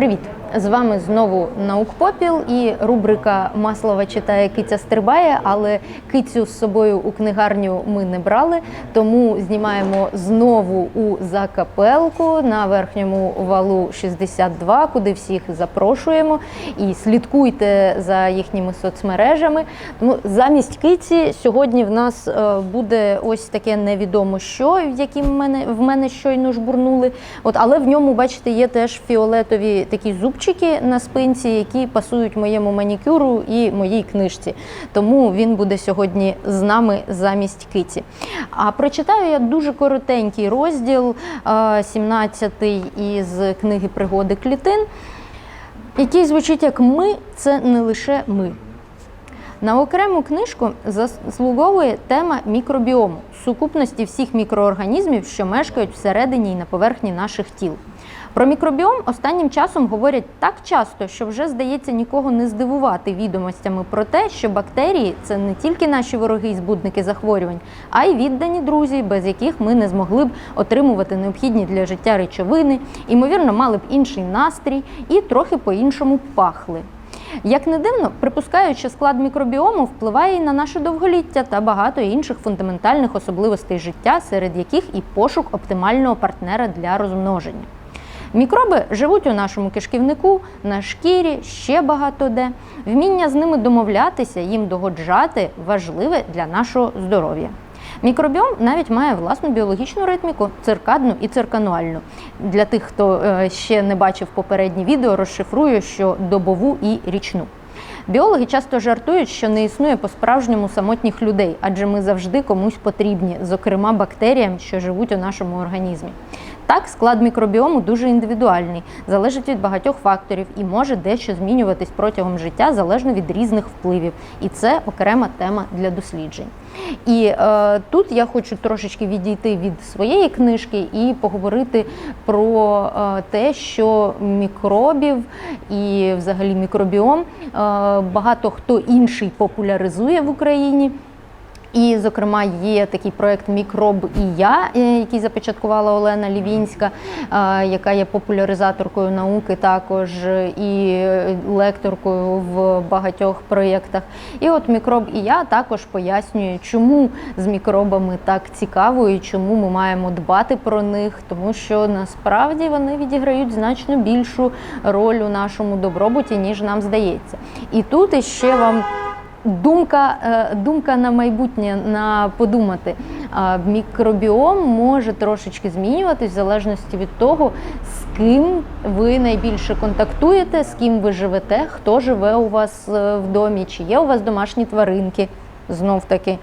Привіт! З вами знову Наукпопіл і рубрика Маслова читає Киця стрибає, але кицю з собою у книгарню ми не брали, тому знімаємо знову у закапелку на верхньому валу 62, куди всіх запрошуємо. І слідкуйте за їхніми соцмережами. Тому замість киці сьогодні в нас е, буде ось таке невідомо що, яким в мене в мене щойно жбурнули. От, але в ньому, бачите, є теж фіолетові такі зубчики на спинці, які пасують моєму манікюру і моїй книжці. Тому він буде сьогодні з нами замість киці. А прочитаю я дуже коротенький розділ, 17-й із книги Пригоди клітин, який звучить як Ми це не лише ми. На окрему книжку заслуговує тема мікробіому сукупності всіх мікроорганізмів, що мешкають всередині і на поверхні наших тіл. Про мікробіом останнім часом говорять так часто, що вже здається нікого не здивувати відомостями про те, що бактерії це не тільки наші вороги і збудники захворювань, а й віддані друзі, без яких ми не змогли б отримувати необхідні для життя речовини, ймовірно, мали б інший настрій і трохи по-іншому пахли. Як не дивно, припускають, що склад мікробіому впливає і на наше довголіття та багато інших фундаментальних особливостей життя, серед яких і пошук оптимального партнера для розмноження. Мікроби живуть у нашому кишківнику, на шкірі, ще багато де. Вміння з ними домовлятися, їм догоджати важливе для нашого здоров'я. Мікробіом навіть має власну біологічну ритміку, циркадну і циркануальну. Для тих, хто е, ще не бачив попередні відео, розшифрую, що добову і річну. Біологи часто жартують, що не існує по-справжньому самотніх людей, адже ми завжди комусь потрібні, зокрема бактеріям, що живуть у нашому організмі. Так, склад мікробіому дуже індивідуальний, залежить від багатьох факторів і може дещо змінюватись протягом життя залежно від різних впливів. І це окрема тема для досліджень. І е, тут я хочу трошечки відійти від своєї книжки і поговорити про е, те, що мікробів і взагалі мікробіом е, багато хто інший популяризує в Україні. І, зокрема, є такий проект Мікроб і я, е, який започаткувала Олена Лівінська, е, яка є популяризаторкою науки, також і лекторкою в багатьох проєктах. І от мікроб і я також пояснюю, чому з мікробами так цікаво і чому ми маємо дбати про них, тому що насправді вони відіграють значно більшу роль у нашому добробуті, ніж нам здається. І тут іще вам. Думка е, думка на майбутнє на подумати. Мікробіом може трошечки змінюватись в залежності від того, з ким ви найбільше контактуєте, з ким ви живете, хто живе у вас е, в домі, чи є у вас домашні тваринки знов таки,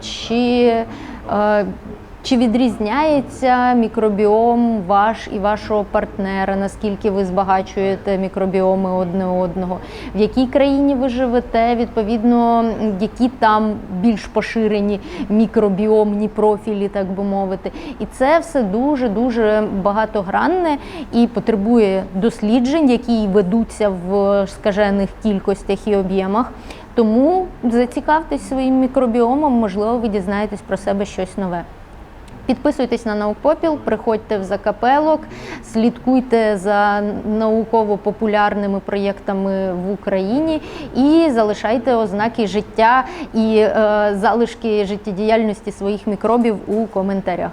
чи чи відрізняється мікробіом ваш і вашого партнера? Наскільки ви збагачуєте мікробіоми одне одного? В якій країні ви живете? Відповідно, які там більш поширені мікробіомні профілі, так би мовити, і це все дуже дуже багатогранне і потребує досліджень, які ведуться в скажених кількостях і об'ємах. Тому зацікавтесь своїм мікробіомом, можливо, ви дізнаєтесь про себе щось нове. Підписуйтесь на наукпопіл, приходьте в закапелок, слідкуйте за науково-популярними проєктами в Україні і залишайте ознаки життя і е, залишки життєдіяльності своїх мікробів у коментарях.